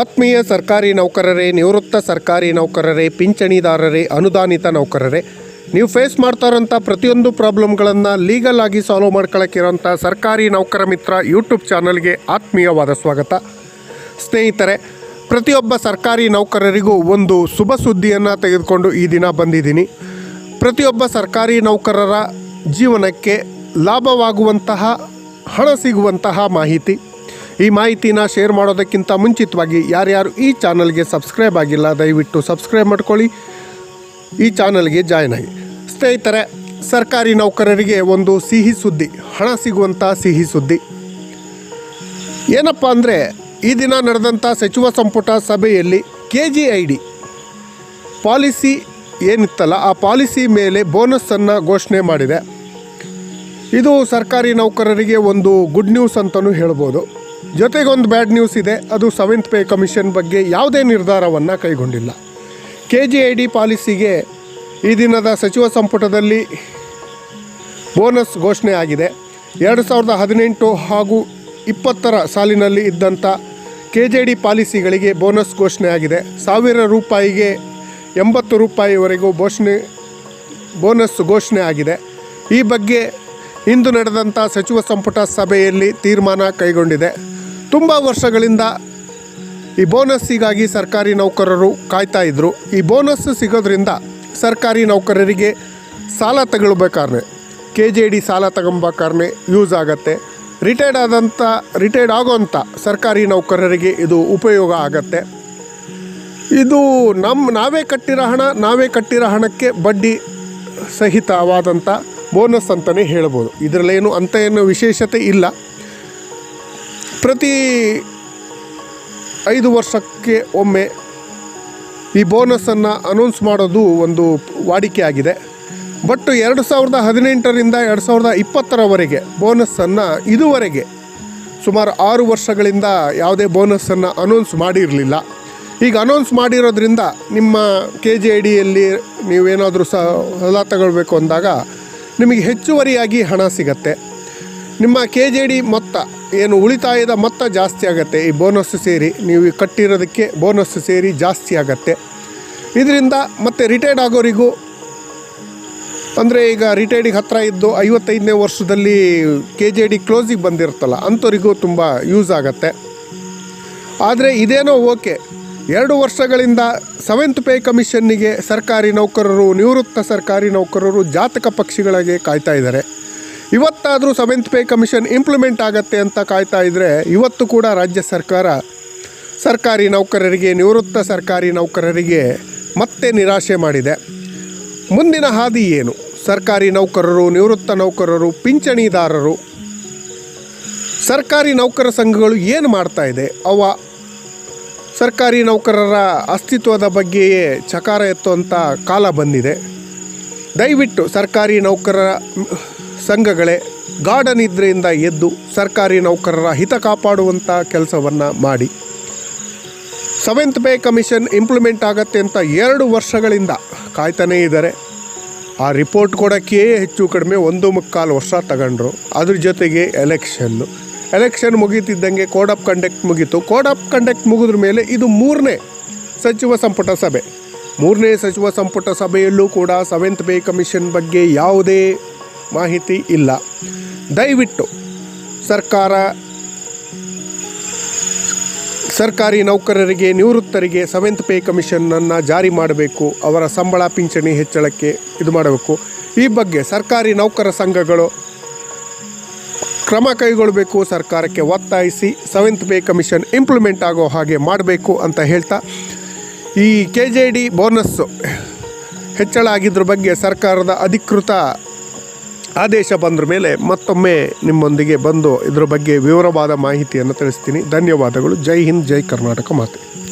ಆತ್ಮೀಯ ಸರ್ಕಾರಿ ನೌಕರರೇ, ನಿವೃತ್ತ ಸರ್ಕಾರಿ ನೌಕರರೇ, ಪಿಂಚಣಿದಾರರೇ, ಅನುದಾನಿತ ನೌಕರರೇ, ನೀವು ಫೇಸ್ ಮಾಡ್ತಾ ಇರೋಂಥ ಪ್ರತಿಯೊಂದು ಪ್ರಾಬ್ಲಮ್ಗಳನ್ನು ಲೀಗಲ್ ಆಗಿ ಸಾಲ್ವ್ ಮಾಡ್ಕೊಳ್ಳೋಕ್ಕಿರೋಂಥ ಸರ್ಕಾರಿ ನೌಕರ ಮಿತ್ರ ಯೂಟ್ಯೂಬ್ ಚಾನಲ್ಗೆ ಆತ್ಮೀಯವಾದ ಸ್ವಾಗತ. ಸ್ನೇಹಿತರೆ, ಪ್ರತಿಯೊಬ್ಬ ಸರ್ಕಾರಿ ನೌಕರರಿಗೂ ಒಂದು ಶುಭ ಸುದ್ದಿಯನ್ನು ತೆಗೆದುಕೊಂಡು ಈ ದಿನ ಬಂದಿದ್ದೀನಿ. ಪ್ರತಿಯೊಬ್ಬ ಸರ್ಕಾರಿ ನೌಕರರ ಜೀವನಕ್ಕೆ ಲಾಭವಾಗುವಂತಹ, ಹಣ ಸಿಗುವಂತಹ ಮಾಹಿತಿ. ಈ ಮಾಹಿತಿನ ಶೇರ್ ಮಾಡೋದಕ್ಕಿಂತ ಮುಂಚಿತವಾಗಿ ಯಾರ್ಯಾರು ಈ ಚಾನಲ್ಗೆ ಸಬ್ಸ್ಕ್ರೈಬ್ ಆಗಿಲ್ಲ, ದಯವಿಟ್ಟು ಸಬ್ಸ್ಕ್ರೈಬ್ ಮಾಡ್ಕೊಳ್ಳಿ. ಈ ಚಾನಲ್ಗೆ ಜಾಯ್ನ್ ಆಗಿ. ಸ್ನೇಹಿತರೆ, ಸರ್ಕಾರಿ ನೌಕರರಿಗೆ ಒಂದು ಸಿಹಿ ಸುದ್ದಿ, ಹಣ ಸಿಗುವಂಥ ಸಿಹಿ ಸುದ್ದಿ. ಏನಪ್ಪ ಅಂದರೆ, ಈ ದಿನ ನಡೆದಂಥ ಸಚಿವ ಸಂಪುಟ ಸಭೆಯಲ್ಲಿ K G I D policy ಏನಿತ್ತಲ್ಲ, ಆ ಪಾಲಿಸಿ ಮೇಲೆ ಬೋನಸ್ಸನ್ನು ಘೋಷಣೆ ಮಾಡಿದೆ. ಇದು ಸರ್ಕಾರಿ ನೌಕರರಿಗೆ ಒಂದು ಗುಡ್ ನ್ಯೂಸ್ ಅಂತಲೂ ಹೇಳ್ಬೋದು. ಜೊತೆಗೆ ಒಂದು ಬ್ಯಾಡ್ ನ್ಯೂಸ್ ಇದೆ. ಅದು ಸೆವೆಂತ್ ಪೇ ಕಮಿಷನ್ ಬಗ್ಗೆ ಯಾವುದೇ ನಿರ್ಧಾರವನ್ನು ಕೈಗೊಂಡಿಲ್ಲ. ಕೆ ಜಿ ಐ ಡಿ ಪಾಲಿಸಿಗೆ ಈ ದಿನದ ಸಚಿವ ಸಂಪುಟದಲ್ಲಿ ಬೋನಸ್ ಘೋಷಣೆ ಆಗಿದೆ. ಎರಡು ಸಾವಿರದ ಹದಿನೆಂಟು ಹಾಗೂ ಇಪ್ಪತ್ತರ ಸಾಲಿನಲ್ಲಿ ಇದ್ದಂಥ ಕೆ ಜೆ ಡಿ ಪಾಲಿಸಿಗಳಿಗೆ ಬೋನಸ್ ಘೋಷಣೆ ಆಗಿದೆ. ಸಾವಿರ ರೂಪಾಯಿಗೆ ಎಂಬತ್ತು ರೂಪಾಯಿವರೆಗೂ ಘೋಷಣೆ, ಬೋನಸ್ ಘೋಷಣೆ ಆಗಿದೆ. ಈ ಬಗ್ಗೆ ಇಂದು ನಡೆದಂಥ ಸಚಿವ ಸಂಪುಟ ಸಭೆಯಲ್ಲಿ ತೀರ್ಮಾನ ಕೈಗೊಂಡಿದೆ. ತುಂಬ ವರ್ಷಗಳಿಂದ ಈ ಬೋನಸ್ಸಿಗಾಗಿ ಸರ್ಕಾರಿ ನೌಕರರು ಕಾಯ್ತಾ ಇದ್ದರು ಈ ಬೋನಸ್ ಸಿಗೋದ್ರಿಂದ ಸರ್ಕಾರಿ ನೌಕರರಿಗೆ ಸಾಲ ತಗೊಳ್ಬೇಕಾದ್ರೆ ಕೆ ಜೆ ಡಿ ಸಾಲ ತಗೊಬೇಕಾದ್ರೆ ಯೂಸ್ ಆಗತ್ತೆ. ರಿಟೈರ್ಡ್ ಆದಂಥ ರಿಟೈರ್ಡ್ ಆಗೋಂಥ ಸರ್ಕಾರಿ ನೌಕರರಿಗೆ ಇದು ಉಪಯೋಗ ಆಗತ್ತೆ. ಇದು ನಮ್ಮ ನಾವೇ ಕಟ್ಟಿರೋ ಹಣ, ನಾವೇ ಕಟ್ಟಿರೋ ಹಣಕ್ಕೆ ಬಡ್ಡಿ ಸಹಿತವಾದಂಥ ಬೋನಸ್ ಅಂತಲೇ ಹೇಳ್ಬೋದು. ಇದರಲ್ಲೇನು ಅಂತ ಏನು ವಿಶೇಷತೆ ಇಲ್ಲ. ಪ್ರತಿ ಐದು ವರ್ಷಕ್ಕೆ ಒಮ್ಮೆ ಈ ಬೋನಸನ್ನು ಅನೌನ್ಸ್ ಮಾಡೋದು ಒಂದು ವಾಡಿಕೆ ಆಗಿದೆ. ಬಟ್ ಎರಡು ಸಾವಿರದ ಹದಿನೆಂಟರಿಂದ ಎರಡು ಸಾವಿರದ ಇಪ್ಪತ್ತರವರೆಗೆ ಬೋನಸ್ಸನ್ನು ಇದುವರೆಗೆ ಸುಮಾರು ಆರು ವರ್ಷಗಳಿಂದ ಯಾವುದೇ ಬೋನಸ್ಸನ್ನು ಅನೌನ್ಸ್ ಮಾಡಿರಲಿಲ್ಲ. ಈಗ ಅನೌನ್ಸ್ ಮಾಡಿರೋದ್ರಿಂದ ನಿಮ್ಮ ಕೆ ಜಿ ಐ ಡಿಯಲ್ಲಿ ನೀವೇನಾದರೂ ಸಹ ಹೊಲ ತಗೊಳ್ಬೇಕು ಅಂದಾಗ ನಿಮಗೆ ಹೆಚ್ಚುವರಿಯಾಗಿ ಹಣ ಸಿಗತ್ತೆ. ನಿಮ್ಮ ಕೆ ಜೆ ಡಿ ಮೊತ್ತ, ಏನು ಉಳಿತಾಯದ ಮೊತ್ತ ಜಾಸ್ತಿ ಆಗುತ್ತೆ, ಈ ಬೋನಸ್ ಸೇರಿ, ನೀವು ಕಟ್ಟಿರೋದಕ್ಕೆ ಬೋನಸ್ ಸೇರಿ ಜಾಸ್ತಿ ಆಗತ್ತೆ. ಇದರಿಂದ ಮತ್ತೆ ರಿಟೈರ್ಡ್ ಆಗೋರಿಗೂ, ಅಂದರೆ ಈಗ ರಿಟೈರ್ಡಿಗೆ ಹತ್ತಿರ ಇದ್ದು ಐವತ್ತೈದನೇ ವರ್ಷದಲ್ಲಿ ಕೆ ಜೆ ಡಿ ಕ್ಲೋಸಿಗೆ ಬಂದಿರುತ್ತಲ್ಲ, ಅಂಥವರಿಗೂ ತುಂಬ ಯೂಸ್ ಆಗತ್ತೆ. ಆದರೆ ಇದೇನೋ ಓಕೆ ಎರಡು ವರ್ಷಗಳಿಂದ ಸೆವೆಂತ್ ಪೇ ಕಮಿಷನ್ನಿಗೆ ಸರ್ಕಾರಿ ನೌಕರರು, ನಿವೃತ್ತ ಸರ್ಕಾರಿ ನೌಕರರು ಜಾತಕ ಪಕ್ಷಿಗಳಿಗೆ ಕಾಯ್ತಾ ಇದ್ದಾರೆ. ಇವತ್ತಾದರೂ ಸೆವೆಂತ್ ಪೇ ಕಮಿಷನ್ ಇಂಪ್ಲಿಮೆಂಟ್ ಆಗತ್ತೆ ಅಂತ ಕಾಯ್ತಾ ಇದ್ದರೆ ಇವತ್ತು ಕೂಡ ರಾಜ್ಯ ಸರ್ಕಾರ, ಸರ್ಕಾರಿ ನೌಕರರಿಗೆ, ನಿವೃತ್ತ ಸರ್ಕಾರಿ ನೌಕರರಿಗೆ ಮತ್ತೆ ನಿರಾಶೆ ಮಾಡಿದೆ. ಮುಂದಿನ ಹಾದಿ ಏನು? ಸರ್ಕಾರಿ ನೌಕರರು, ನಿವೃತ್ತ ನೌಕರರು, ಪಿಂಚಣಿದಾರರು. ಸರ್ಕಾರಿ ನೌಕರ ಸಂಘಗಳು ಏನು ಮಾಡ್ತಾ ಇದೆ? ಅವ ಸರ್ಕಾರಿ ನೌಕರರ ಅಸ್ತಿತ್ವದ ಬಗ್ಗೆಯೇ ಚಕಾರ ಎತ್ತುವಂಥ ಕಾಲ ಬಂದಿದೆ. ದಯವಿಟ್ಟು ಸರ್ಕಾರಿ ನೌಕರರ ಸಂಘಗಳೇ ಗಾಢ ನಿದ್ರೆಯಿಂದ ಎದ್ದು ಸರ್ಕಾರಿ ನೌಕರರ ಹಿತ ಕಾಪಾಡುವಂಥ ಕೆಲಸವನ್ನು ಮಾಡಿ. ಸೆವೆಂತ್ ಪೇ ಕಮಿಷನ್ ಇಂಪ್ಲಿಮೆಂಟ್ ಆಗತ್ತೆ ಅಂತ ಎರಡು ವರ್ಷಗಳಿಂದ ಕಾಯ್ತಾನೇ ಇದ್ದಾರೆ. ಆ ರಿಪೋರ್ಟ್ ಕೊಡೋಕ್ಕೆ ಹೆಚ್ಚು ಕಡಿಮೆ ಒಂದು ಮುಕ್ಕಾಲು ವರ್ಷ ತಗೊಂಡ್ರು. ಅದ್ರ ಜೊತೆಗೆ ಎಲೆಕ್ಷನ್ನು ಎಲೆಕ್ಷನ್ ಮುಗೀತಿದ್ದಂಗೆ ಕೋಡ್ ಆಫ್ ಕಂಡಕ್ಟ್ ಮುಗೀತು. ಕೋಡ್ ಆಫ್ ಕಂಡಕ್ಟ್ ಮುಗಿದ್ರ ಮೇಲೆ ಇದು ಮೂರನೇ ಸಚಿವ ಸಂಪುಟ ಸಭೆ. ಮೂರನೇ ಸಚಿವ ಸಂಪುಟ ಸಭೆಯಲ್ಲೂ ಕೂಡ ಸೆವೆಂತ್ ಪೇ ಕಮಿಷನ್ ಬಗ್ಗೆ ಯಾವುದೇ ಮಾಹಿತಿ ಇಲ್ಲ. ದಯವಿಟ್ಟು ಸರ್ಕಾರ, ಸರ್ಕಾರಿ ನೌಕರರಿಗೆ, ನಿವೃತ್ತರಿಗೆ ಸೆವೆಂತ್ ಪೇ ಕಮಿಷನನ್ನು ಜಾರಿ ಮಾಡಬೇಕು. ಅವರ ಸಂಬಳ ಪಿಂಚಣಿ ಹೆಚ್ಚಳಕ್ಕೆ ಇದು ಮಾಡಬೇಕು. ಈ ಬಗ್ಗೆ ಸರ್ಕಾರಿ ನೌಕರ ಸಂಘಗಳು ಕ್ರಮ ಕೈಗೊಳ್ಳಬೇಕು. ಸರ್ಕಾರಕ್ಕೆ ಒತ್ತಾಯಿಸಿ ಸೆವೆಂತ್ ಪೇ ಕಮಿಷನ್ ಇಂಪ್ಲಿಮೆಂಟ್ ಆಗೋ ಹಾಗೆ ಮಾಡಬೇಕು ಅಂತ ಹೇಳ್ತಾ, ಈ ಕೆ ಜೆ ಡಿ ಬೋನಸ್ಸು ಹೆಚ್ಚಳ ಆಗಿದ್ರ ಬಗ್ಗೆ ಸರ್ಕಾರದ ಅಧಿಕೃತ ಆದೇಶ ಬಂದ್ರ ಮೇಲೆ ಮತ್ತೊಮ್ಮೆ ನಿಮ್ಮೊಂದಿಗೆ ಬಂದು ಇದರ ಬಗ್ಗೆ ವಿವರವಾದ ಮಾಹಿತಿಯನ್ನು ತಿಳಿಸ್ತೀನಿ. ಧನ್ಯವಾದಗಳು. ಜೈ ಹಿಂದ್, ಜೈ ಕರ್ನಾಟಕ ಮಾತೆ.